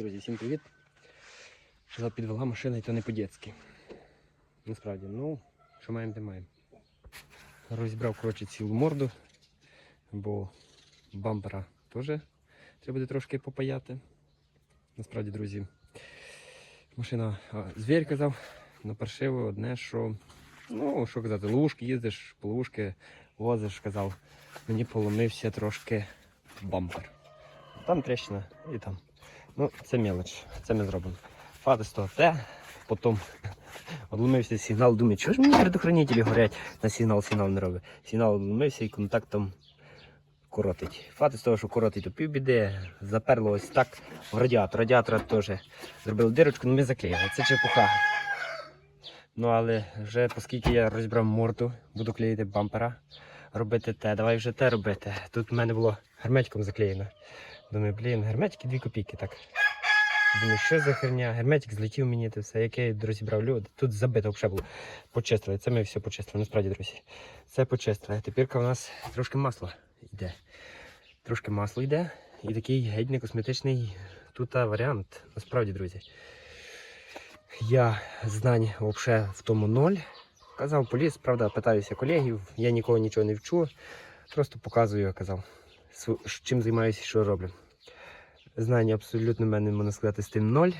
Друзі, всім привіт. Що підвела машина і то не по-дєцьки. Насправді, ну, що маємо, те маємо. Розібрав, коротше, цілу морду, бо бампера теж треба буде трошки попаяти. Насправді, друзі, машина звір казав, на паршиво одне, що, ну, що казати, ловушки їздиш, по ловушки возиш, казав, мені поломився трошки бампер. Там трещина і там. Ну, це мелоч, це ми зробимо. Фати з того те, потім одломився сигнал, думаю, чого ж мені предохранителі горять, на сигнал сигнал не робить. Сигнал одломився і контактом коротить. Фати з того, що коротить, то півбіди, заперло ось так в радіатор. Радіатора теж зробили дирочку, ну ми заклеїли. Це чепуха. Ну але вже оскільки я розібрав морду, буду клеїти бампера, робити те, давай вже те робити. Тут в мене було герметиком заклеєно. Думаю, блін, герметики 2 копійки так. Думаю, що за херня? Герметик злетів мені це все, яке я розібрав люди. Тут забито вже було. Почистили. Це ми все почистили, насправді, друзі. Це почистили. Тепер у нас трошки масла йде. Трошки масло йде. І такий геть не косметичний тут варіант. Насправді, друзі. Я знань взагалі в тому ноль. Казав поліс, правда, питаюся колегів, я нікого нічого не вчу. Просто показую, казав, су- ш- чим займаюся що роблю. Знання абсолютно в мене, можна сказати, з тим ноль.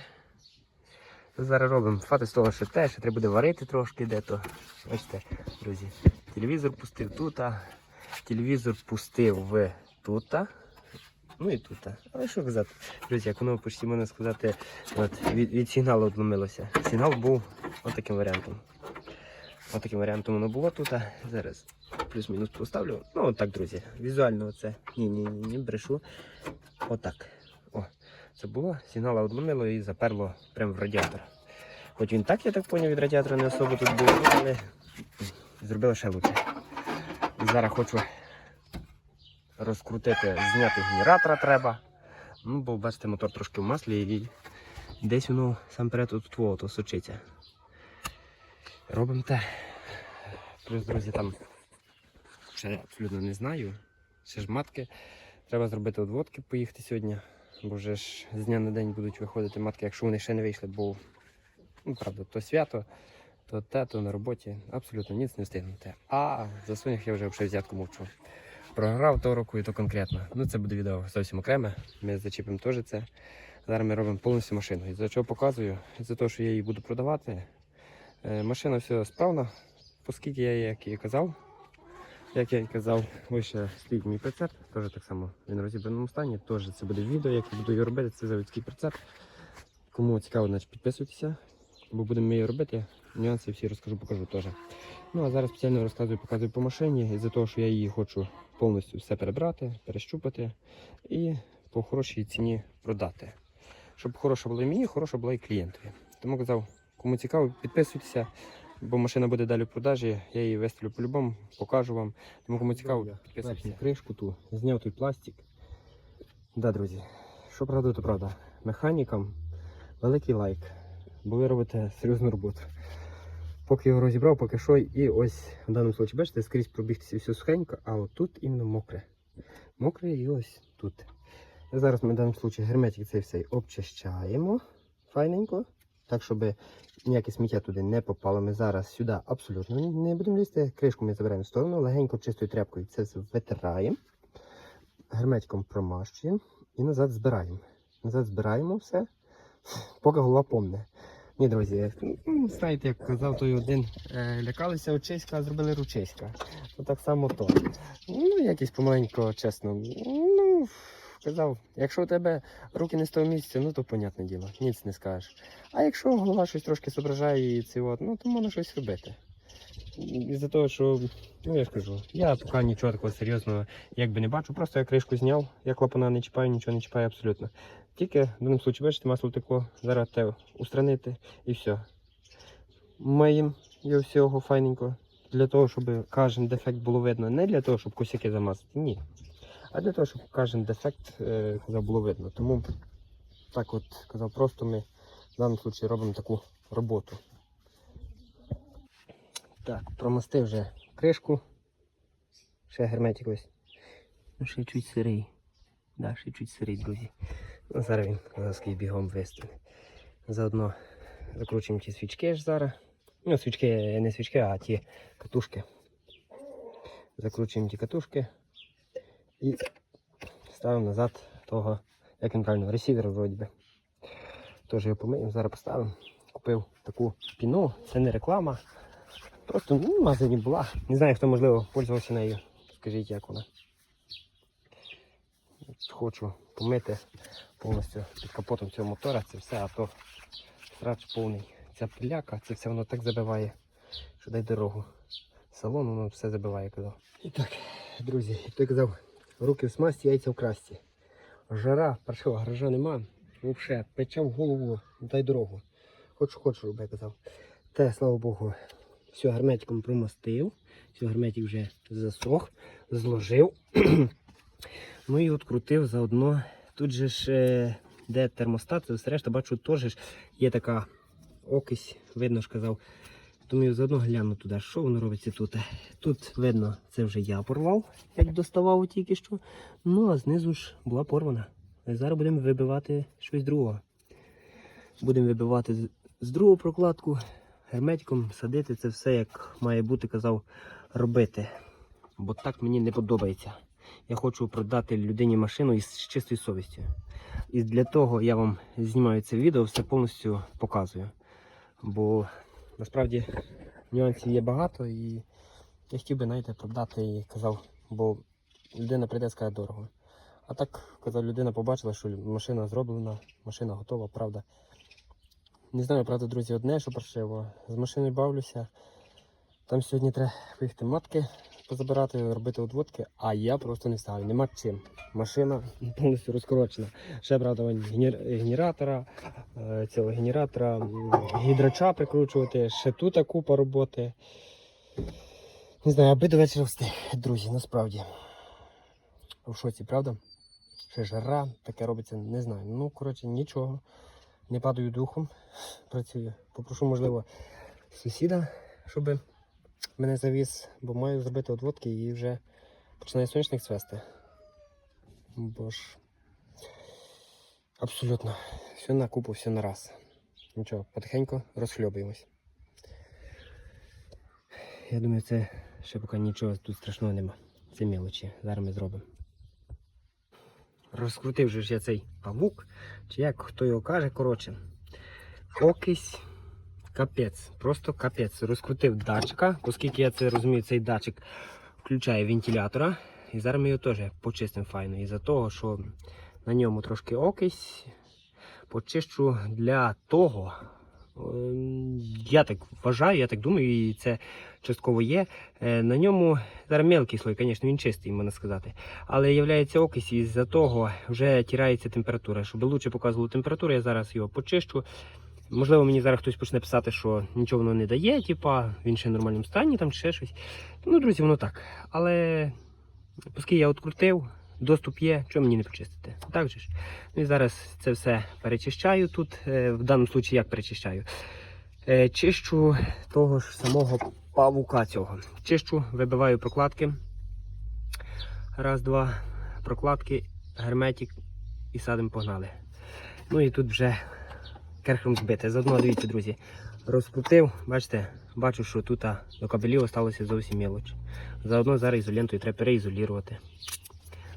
Зараз робимо фати з того, що те, що треба буде варити трошки де-то. Бачите, друзі, телевізор пустив тут, телевізор пустив в тут. Ну і тут. Але що казати, друзі, як воно почти можна сказати, от, від, від сигналу відломилося. Сигнал був отаким варіантом. Отаким варіантом воно було тут. Зараз плюс-мінус поставлю. Ну, отак, друзі. Візуально це. Ні, ні, ні, не брешу. Отак. О, це було. Сигнал відломило і заперло прямо в радіатор. Хоч він так, я так зрозумів, від радіатора не особо тут був, але зробило ще лучше. Зараз хочу розкрутити, зняти генератора треба. Ну, бо бачите, мотор трошки в маслі і десь воно сам перед тут сочиться. Робимо те. Плюс, друзі, там ще абсолютно не знаю. Ще ж матки. Треба зробити одводки, поїхати сьогодні. Бо вже ж з дня на день будуть виходити матки, якщо вони ще не вийшли, бо ну, правда, то свято, то те, то на роботі. Абсолютно ніц не встигнути. А за сонях я вже взятку мовчу. Програв того року і то конкретно. Ну це буде відео зовсім окреме. Ми зачіпимо теж це. Зараз ми робимо повністю машину. І за чого показую? За те, що я її буду продавати. Е, Машина все справна, оскільки я, як і казав, як я і казав, ось ще стоїть мій прицеп, теж так само він в розібраному стані. Теж це буде відео, як я буду його робити, це заводський прицеп. Кому цікаво, значить підписуйтеся, бо будемо ми її робити. Нюанси всі розкажу, покажу теж. Ну а зараз спеціально розказую, показую по машині, із-за того, що я її хочу повністю все перебрати, перещупати і по хорошій ціні продати. Щоб хороша була і мені, хороша була і клієнтові. Тому казав, кому цікаво, підписуйтеся, бо машина буде далі в продажі. Я її виставлю по-любому, покажу вам. Тому кому цікаво, підписуйтеся. Кришку ту, зняв той пластик. Да, друзі, що правда, то правда. Механікам великий лайк, бо ви робите серйозну роботу. Поки його розібрав, поки що, і ось в даному случаї, бачите, скрізь пробігтися все сухенько, а отут іменно мокре. Мокре і ось тут. Зараз ми в даному случаї герметик цей все обчищаємо файненько, так, щоб ніяке сміття туди не попало. Ми зараз сюди абсолютно не будемо лізти. Кришку ми забираємо в сторону, легенько чистою тряпкою це витираємо, герметиком промащуємо і назад збираємо. Назад збираємо все, поки голова помне. Ні, друзі, знаєте, як казав той один, е, лякалися очиська, а зробили ручиська. Ну так само то. Ну, якось помаленько, чесно. Ну, казав, якщо у тебе руки не з того місця, ну то понятне діло, ніц не скажеш. А якщо голова щось трошки зображає і це от, ну то можна щось робити. Із-за того, що, ну я ж кажу, я поки нічого такого серйозного якби не бачу, просто я кришку зняв, я клапана не чіпаю, нічого не чіпаю абсолютно. Тільки в даному випадку, бачите, масло текло, зараз те устранити і все. Маємо його всього файненько. Для того, щоб кожен дефект було видно. Не для того, щоб косяки замазати, ні. А для того, щоб кожен дефект е, казав, було видно. Тому так от казав, просто ми в даному випадку робимо таку роботу. Так, промастив вже кришку. Ще герметик ось. Ну, ще чуть сирий. Да, ще чуть сирий, друзі. Ну, зараз він казахський бігом вистане. Заодно закручуємо ті свічки ж зараз. Ну, свічки, не свічки, а ті катушки. Закручуємо ті катушки і ставимо назад того, як він правильно, ресівер вроді би. Теж його помиємо, зараз поставимо. Купив таку піну, це не реклама. Просто ну, в магазині була. Не знаю, хто можливо пользувався нею. Скажіть, як вона. Хочу помити повністю під капотом цього мотора, це все, а то срач повний. Ця пиляка, це все воно так забиває, що дай дорогу. Салон воно все забиває, казав. І так, друзі, як казав, руки в смасті, яйця в красті. Жара, паршива, гаража нема. Взагалі, пече в голову, дай дорогу. Хочу, хочу, я казав. Те, слава Богу, все герметиком промастив. Все, герметик вже засох, зложив. ну і открутив заодно. Тут же ж, е, де термостат, все решта, бачу, теж є така окись, видно ж казав. Думаю, заодно гляну туди, що воно робиться тут. Тут видно, це вже я порвав, як доставав тільки що. Ну а знизу ж була порвана. І зараз будемо вибивати щось другого. Будемо вибивати з другу прокладку, герметиком садити це все, як має бути, казав, робити. Бо так мені не подобається. Я хочу продати людині машину із чистою совістю. І для того я вам знімаю це відео, все повністю показую. Бо насправді нюансів є багато і я хотів би знаєте, продати і казав, бо людина прийде скаже дорого. А так, казав, людина побачила, що машина зроблена, машина готова, правда. Не знаю, правда, друзі, одне, що паршиво. З машиною бавлюся. Там сьогодні треба виїхати матки позабирати, робити одводки, а я просто не ставлю. Нема чим. Машина повністю розкорочена. Ще, правда, генератора, е, цього генератора, гідрача прикручувати, ще тут купа роботи. Не знаю, аби до вечора встиг, друзі, насправді. В шоці, правда? Ще жара, таке робиться, не знаю. Ну, коротше, нічого. Не падаю духом, працюю. Попрошу, можливо, сусіда, щоб мене завіз, бо маю зробити одводки і вже починає сонячник цвести. Бо ж абсолютно все на купу, все на раз. Нічого, потихеньку розхльобуємось. Я думаю, це ще поки нічого тут страшного нема. Це мелочі. Зараз ми зробимо. Розкрутив же ж я цей павук, чи як хто його каже, коротше. Окись Капець, просто капець. Розкрутив датчика, оскільки я це розумію, цей датчик включає вентилятора. І зараз ми його теж почистимо файно. Із-за того, що на ньому трошки окись. Почищу для того. ем, Я так вважаю, я так думаю, і це частково є. Е, На ньому зараз мелкий слой, звісно, він чистий, можна сказати. Але являється окись, і з-за того вже тирається температура. Щоб лучше показувало температуру, я зараз його почищу. Можливо, мені зараз хтось почне писати, що нічого воно не дає, типа він ще в нормальному стані, там чи ще щось. Ну, друзі, воно так. Але оскільки я відкрутив, доступ є, чого мені не почистити? Так же ж. Ну і зараз це все перечищаю тут. е, В даному випадку як перечищаю? Е, Чищу того ж самого павука цього. Чищу, вибиваю прокладки. Раз, два, прокладки, герметик і садимо погнали. Ну і тут вже керхом збити. Заодно дивіться, друзі, розкрутив, бачите, бачу, що тут до кабелів залишилося зовсім мілоч. Заодно зараз ізолентою треба переізолювати.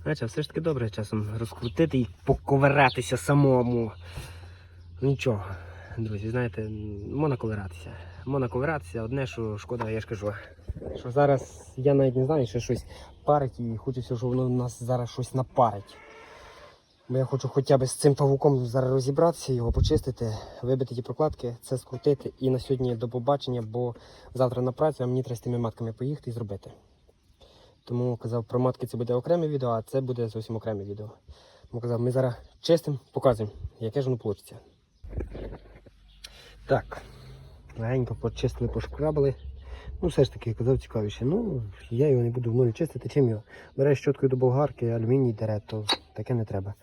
Знаєте, все ж таки добре часом розкрутити і поковиратися самому. Нічого, друзі, знаєте, можна ковиратися. Можна ковиратися, одне, що шкода, я ж кажу, що зараз я навіть не знаю, що щось парить і хочеться, щоб воно нас зараз щось напарить. Бо я хочу хоча б з цим павуком зараз розібратися, його почистити, вибити ті прокладки, це скрутити. І на сьогодні до побачення, бо завтра на працю, а мені треба з тими матками поїхати і зробити. Тому казав, про матки це буде окреме відео, а це буде зовсім окреме відео. Тому казав, ми зараз чистимо, показуємо, яке ж воно вийде. Так, легенько почистили, пошкрабили. Ну, все ж таки, казав цікавіше. Ну, я його не буду в нуль чистити, чим його. Береш щоткою до болгарки, алюміній дере, то таке не треба.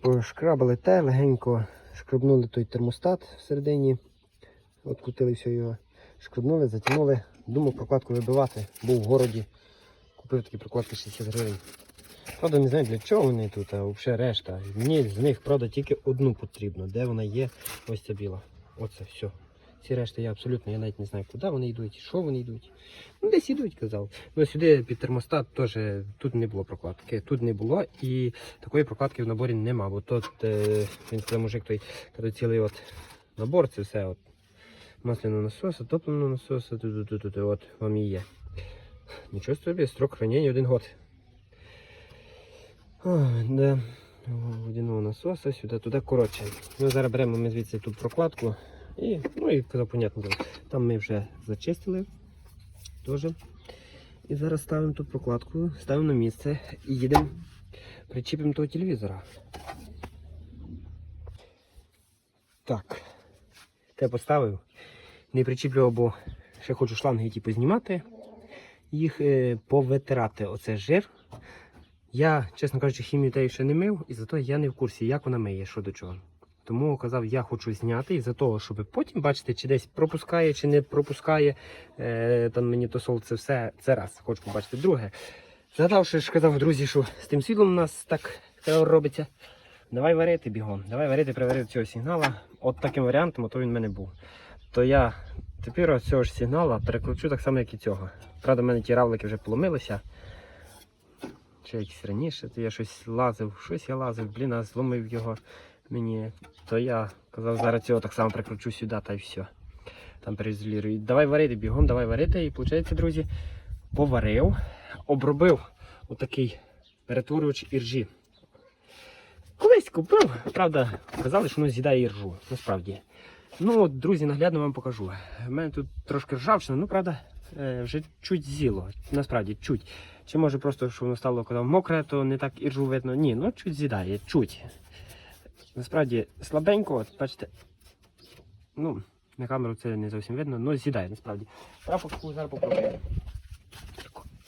Пошкрабили те, легенько шкрабнули той термостат всередині. Открутили все його, шкрабнули, затягнули. Думав прокладку вибивати. Був в городі. Купив такі прокладки 60 гривень. Правда, не знаю для чого вони тут, а взагалі решта. Мені з них, правда, тільки одну потрібно. Де вона є? Ось ця біла. Оце все. Ці решта я абсолютно, я навіть не знаю, куди вони йдуть, що вони йдуть. Ну, десь йдуть, казав. Ну, сюди під термостат теж тут не було прокладки. Тут не було і такої прокладки в наборі нема. Бо тут е, він сказав, мужик той, коли цілий от набор, це все от масляного насоса, топливного насоса, тут, тут, тут, от вам і є. Нічого собі, строк хранення один год. Ой, да. Водяного насоса сюди, туди коротше. Ну, зараз беремо ми звідси ту прокладку і, ну і казав, понятно, там ми вже зачистили теж. І зараз ставимо ту прокладку, ставимо на місце і їдемо, причіпимо того телевізора. Так. Те поставив. Не причіплював, бо ще хочу шланги типу, знімати, їх е, повитирати. Оце жир. Я, чесно кажучи, хімію тею ще не мив, і зато я не в курсі, як вона миє, що до чого. Тому казав, я хочу зняти із-за того, щоб потім бачити, чи десь пропускає, чи не пропускає. Е, там мені то сол, це все. Це раз, хочу побачити. Друге. Згадавши ж казав друзі, що з тим світлом у нас так робиться. Давай варити бігом, давай варити, приварити цього сигнала. От таким варіантом, ото він в мене був. То я тепер цього ж сигнала перекручу так само, як і цього. Правда, в мене ті равлики вже поломилися. Чи якісь раніше, то я щось лазив, щось я лазив, блін, а зломив його мені. То я казав, зараз цього так само прикручу сюди та й все. Там переізолюю. Давай варити бігом, давай варити. І виходить, друзі, поварив, обробив отакий перетворювач іржі. Колись купив, правда, казали, що воно з'їдає іржу. Насправді. Ну, от, друзі, наглядно вам покажу. У мене тут трошки ржавчина, ну правда, е, вже чуть з'їло. Насправді, чуть. Чи може просто, що воно стало коли мокре, то не так іржу видно. Ні, ну чуть з'їдає, чуть. Насправді слабенько, от, бачите. Ну, на камеру це не зовсім видно, але з'їдає насправді. Рапочку зараз попробую.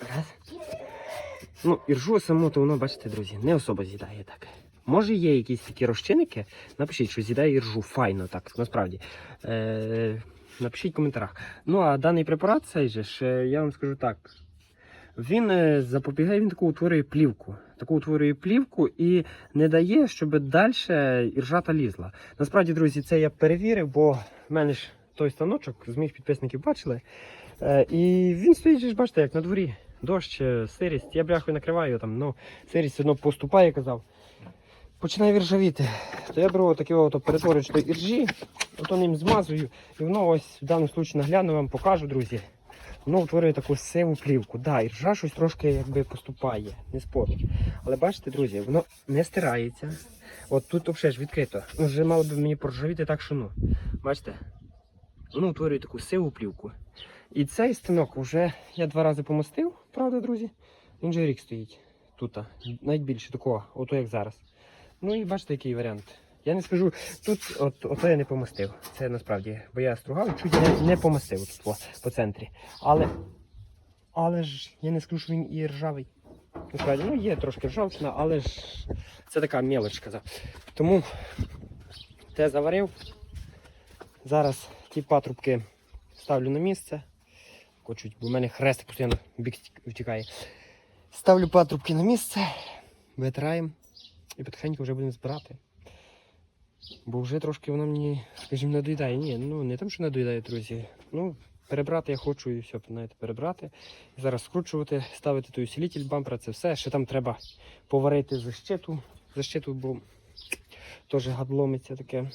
Раз. Ну, іржу саму, то воно, бачите, друзі, не особо з'їдає так. Може є якісь такі розчинники, напишіть, що з'їдає іржу файно, так, насправді. Е, напишіть в коментарях. Ну, а даний препарат, цей же ж, е, я вам скажу так. Він е, запобігає, він таку утворює плівку. Таку утворює плівку і не дає, щоб далі іржата лізла. Насправді, друзі, це я перевірив, бо в мене ж той станочок з моїх підписників бачили. Е, і він стоїть, ж, бачите, як на дворі. Дощ, е, сирість. Я бляхою накриваю там, ну, сирість одно поступає, казав. Починає віржавіти. То я беру таке от перетворювач іржі, ото ним змазую, і воно ось в даному случаї нагляну вам покажу, друзі. Воно утворює таку сиву плівку. Да, іржа щось трошки якби поступає, не спору. Але бачите, друзі, воно не стирається. От тут взагалі ж відкрито. Ну, вже мало би мені проржавіти так, що ну. Бачите? Воно утворює таку сиву плівку. І цей станок вже я два рази помостив, правда, друзі? Він же рік стоїть тут, навіть більше такого, ото як зараз. Ну і бачите, який варіант. Я не скажу, тут от, ото я не помастив. Це насправді, бо я стругав чуть не, не помастив тут по, по центрі. Але, але ж я не скажу, що він і ржавий. Насправді, ну є трошки ржавчина, але ж це така мелоч казав. Тому те заварив. Зараз ті патрубки ставлю на місце. Хочуть, бо в мене хрестик постійно бік втікає. Ставлю патрубки на місце, витираємо і потихеньку вже будемо збирати. Бо вже трошки воно мені, скажімо, надоїдає. Ні, ну не тому, що надоїдає, друзі. Ну, перебрати я хочу і все, знаєте, перебрати. І зараз скручувати, ставити той усилитель бампера, це все. Ще там треба поварити защиту, защиту, бо теж гад ломиться таке.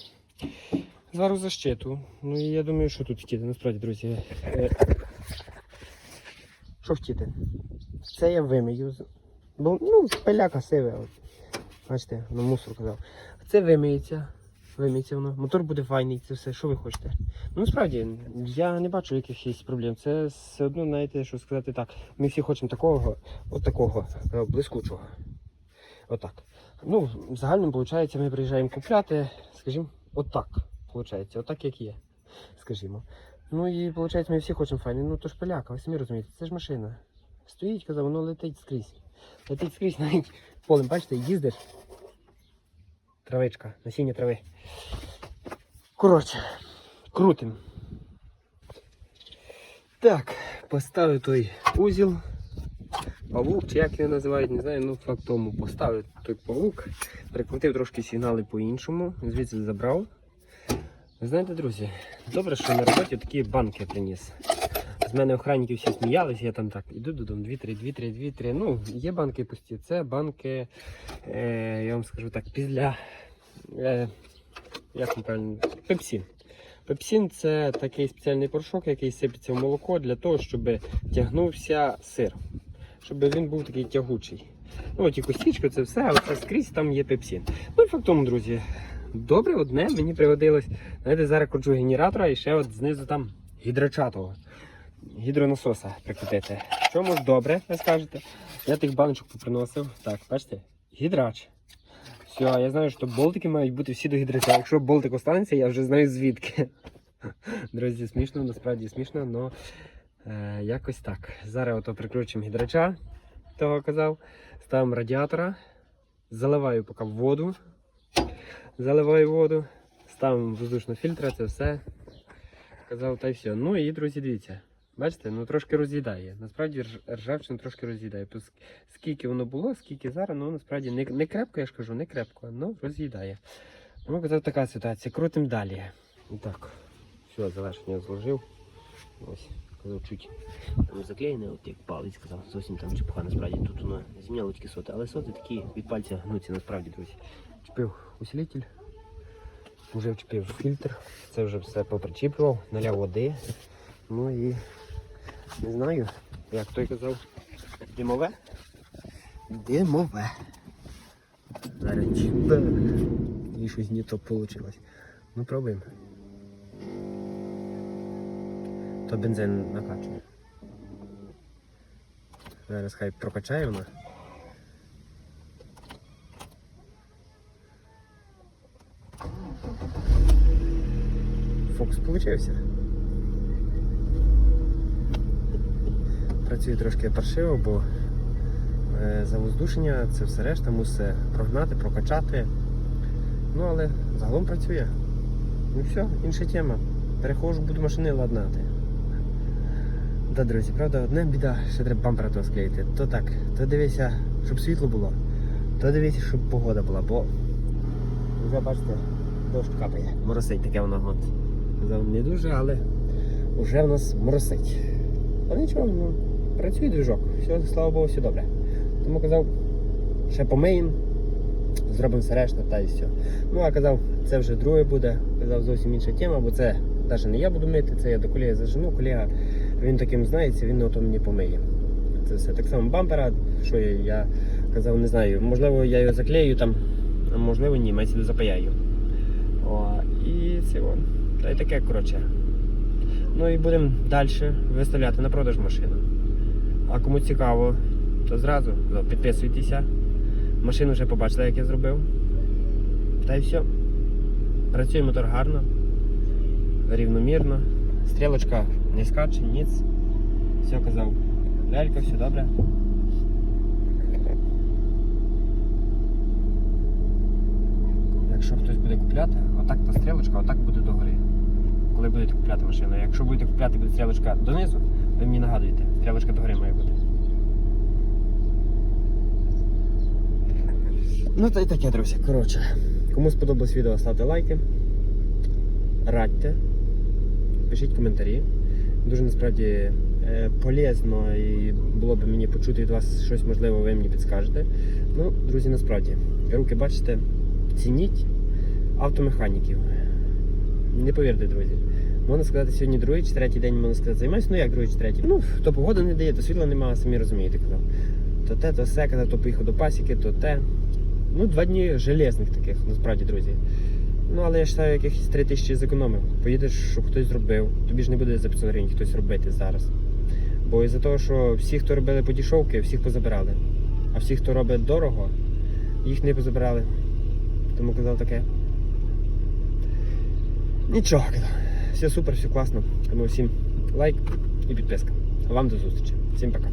Зараз защиту. Ну і я думаю, що тут хотіти, насправді, друзі. Е, Що хотіти? Це я вимию. Бо ну, пиляка сиве. Бачите, на мусор казав. Це вимиється. Вимиється воно. Мотор буде файний, це все, що ви хочете. Ну насправді, я не бачу якихось проблем. Це все одно, знаєте, що сказати так. Ми всі хочемо такого, от такого, е, блискучого. Отак. Ну, в виходить, ми приїжджаємо купляти, скажімо, отак. Виходить, отак, як є. Скажімо. Ну і виходить, ми всі хочемо файний. Ну то ж поляка, ви самі розумієте, це ж машина. Стоїть, казав, воно летить скрізь. Летить скрізь навіть полем, бачите, їздиш. Травичка, насіння трави. Коротше, крутим. Так, поставив той узіл. павук, чи як його називають, не знаю, ну факт тому поставив той павук, прикрутив трошки сигнали по-іншому, звідси забрав. Знаєте, друзі, добре, що на роботі такі банки приніс. З мене охранники всі сміялись, я там так іду додому, 2-3, 2-3, 2-3. Ну, є банки пусті. Це банки, е, я вам скажу так, після. Е, як вам правильно? Пепсін. Пепсін це такий спеціальний порошок, який сипеться в молоко для того, щоб тягнувся сир. Щоб він був такий тягучий. Ну, от і костічка, це все, але це скрізь там є пепсін. Ну і факт друзі. Добре, одне мені пригодилось. Знаєте, зараз кручу генератора і ще от знизу там гідрочатого. Гідронасоса прикрутити. Чому ж добре, ви скажете? Я тих баночок поприносив. Так, бачите, гідрач. Все, я знаю, що болтики мають бути всі до гідрача. Якщо болтик останеться, я вже знаю звідки. Друзі, смішно, насправді смішно, але е, якось так. Зараз ото прикручуємо гідрача, того казав. Ставимо радіатора, заливаю поки воду. Заливаю воду, ставимо воздушного фільтра, це все. Казав, та й все. Ну і друзі, дивіться. Бачите, ну трошки роз'їдає. Насправді ржавчина трошки роз'їдає. Скільки воно було, скільки зараз, ну насправді не, не крепко, я ж кажу, не крепко, але роз'їдає. Ну, казав, така ситуація. Крутим далі. І так, все, завершення зложив. Ось, казав, чуть там заклеєне, от як палець казав, зовсім там чепуха, насправді тут воно зімняло тільки соти, але соти такі від пальця гнуться, насправді, друзі. Чіпив усилитель, вже вчепив фільтр, це вже все попричіплював, наляв води. Ну і не знаю, як той казав, димове? Димове. Зараз. І щось не то вийшло. Ну пробуємо. То бензин накачує. Зараз хай прокачає вона. Фокус получився. Працює трошки паршиво, бо е, завоздушення це все решта мусить прогнати, прокачати. Ну але загалом працює. Ну все, інша тема. Перехожу, буду машини ладнати. Да, друзі, правда, одна біда, ще треба бампера того склеїти. То так, то дивися, щоб світло було, то дивися, щоб погода була, бо вже бачите, дощ капає. Моросить таке воно. Не дуже, але вже в нас моросить. Але нічого, ну, працює движок. Все, слава Богу, все добре. Тому казав, ще помиємо, зробимо все решта та і все. Ну а казав, це вже друге буде. Казав зовсім інша тема, бо це навіть не я буду мити, це я до колеги зажену, колега він таким знається, він ото мені помиє. Це все. Так само бампера, що я, я казав, не знаю, можливо, я його заклею там, а можливо ні, до запаяю. О, і це вон. Та й таке, коротше. Ну і будемо далі виставляти на продаж машину. А кому цікаво, то зразу ну, підписуйтеся. Машину вже побачили, як я зробив. Та й все. Працює мотор гарно, рівномірно. Стрілочка не скаче, ніц. Все казав. Лялька, все добре. Якщо хтось буде купляти, отак та стрілочка, отак буде догори. Коли будете купляти машину. Якщо будете купляти буде стрілочка донизу, ви мені нагадуєте, стрілочка догори має бути. Ну та й таке, друзі. Коротше, кому сподобалось відео, ставте лайки. Радьте, пишіть коментарі. Дуже насправді е, полезно і було б мені почути від вас щось можливо, ви мені підскажете. Ну, друзі, насправді, руки бачите, цініть автомеханіків. Не повірте, друзі. Можна сказати, сьогодні другий чи третій день, можна сказати, займаюся. Ну як другий чи третій? Ну, то погода не дає, то світла немає, самі розумієте, казав. То те, то все, казав, то поїхав до пасіки, то те. Ну, два дні железних таких, насправді, друзі. Ну, але я вважаю, якихось 3 тисячі зекономив. Поїдеш, щоб хтось зробив. Тобі ж не буде за 500 гривень хтось робити зараз. Бо із-за того, що всі, хто робили подішовки, всіх позабирали. А всі, хто робить дорого, їх не позабирали. Тому казав таке. Нічого, казав. Все супер, все класно. Тому всім лайк і підписка. Вам до зустрічі. Всім пока.